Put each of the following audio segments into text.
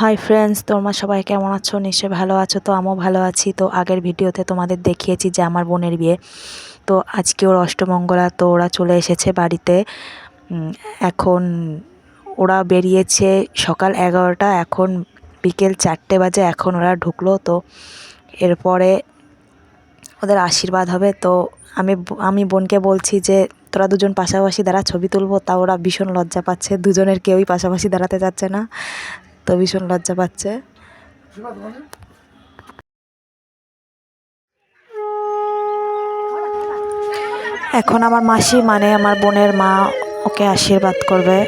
Hi friends তোমরা সবাই কেমন আছো? নিশ্চয়ই ভালো আছো, তো আমিও ভালো আছি। তো আগের ভিডিওতে তোমাদের দেখিয়েছি যে আমার বোনের বিয়ে। তো আজকে ওর অষ্টমঙ্গলা, তো ওরা চলে এসেছে বাড়িতে। এখন ওরা বেরিয়েছে সকাল এগারোটা, এখন বিকেল চারটে বাজে, এখন ওরা ঢুকলো। তো এরপরে ওদের আশীর্বাদ হবে। তো আমি আমি বোনকে বলছি যে, তোরা দুজন পাশাপাশি দাঁড়া, ছবি তুলবো। তা ওরা ভীষণ লজ্জা পাচ্ছে। দুজনের কেউই পাশাপাশি দাঁড়াতে যাচ্ছে না। তো ভীষণ লজ্জা পাচ্ছে। এখন আমার মাসি মানে আমার বোনের মা ওকে আশীর্বাদ করবে।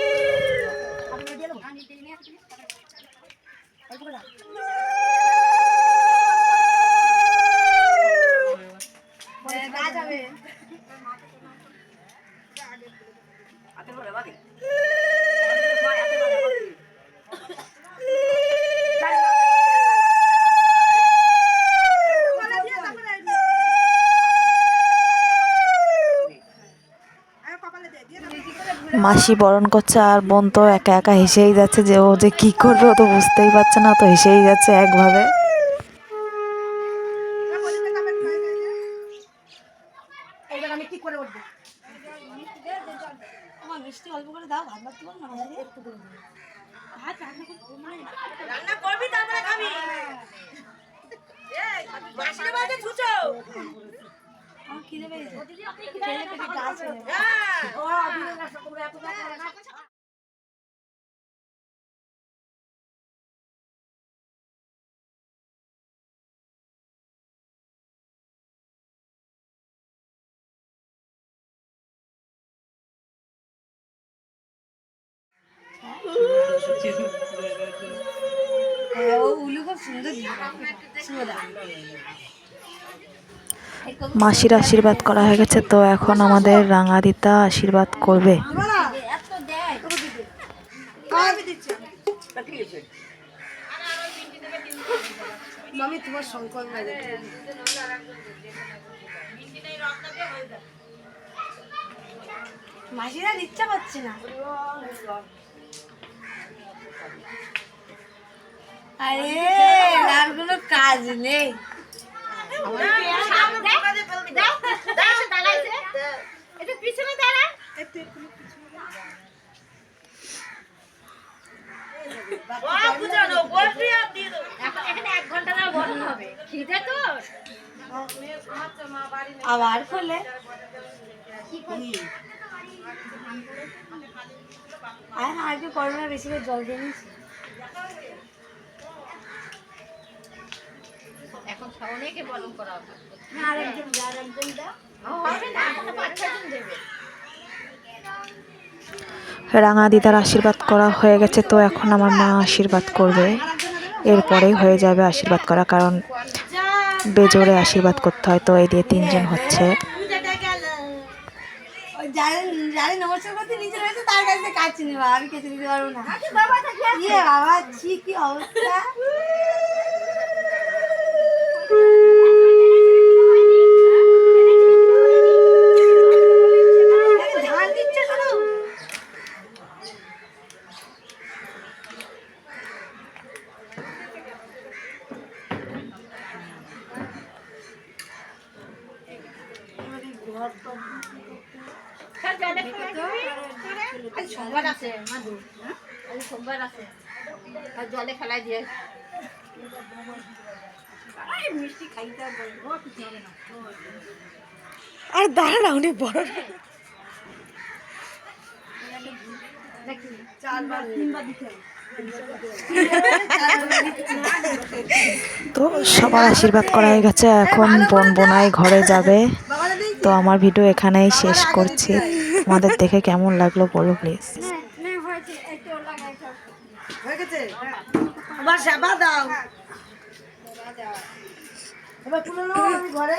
মাসি বরণ করছে আর বোন তো একা একা হেসেই যাচ্ছে যে ও যে কি করবে ও তো বুঝতেই পারছে না তো হেসেই যাচ্ছে একভাবে। এবার আমি কি করে উঠবো? আমার মিষ্টি অল্প করে দাও ভাত ভাত তোমার না একটু করে দিও। ভাত রান্না করবি তারপরে খাবি। মাসির বাড়িতে ছুচো আমার খিদে পেয়েছে ছেলে পেটে গাছ ও উলু খুব সুন্দর সুন্দর মাসির আশীর্বাদ করা হয়ে গেছে, তো এখন আমাদের রাঙাদিতা আশীর্বাদ করবে। মাসিরা ইচ্ছা না। আরে কাজ নেই। আবার খোলে আর আজকে করোনা বেশি করে জল দিয়ে নিয়েছি। অনেকে বরণ করা হবে। আরেকজন আরেকজন দা। হবে না ছজন দেবে। রাঙাদিতার আশীর্বাদ করা হয়ে গেছে তো এখন আমার মা আশীর্বাদ করবে। এরপরেই হয়ে যাবে আশীর্বাদ করা কারণ বেজোরে আশীর্বাদ করতে হয় তো এই দিয়ে তিনজন হচ্ছে। বাবা কি অবস্থা। সোমবার আছে মাধু সোমবার আছে জলে ফেলাই দিয়ে আরে দাঁড়া না অনেক বড় তো সবার আশীর্বাদ করা হয়ে গেছে এখন বোন বোনাই ঘরে যাবে। তো আমার ভিডিও এখানেই শেষ করছি। আমাদের দেখে কেমন লাগল বলো প্লিজ হয়ে গেছে? আবার সেবা দাও। এবার তুলে নাও আমি ঘরে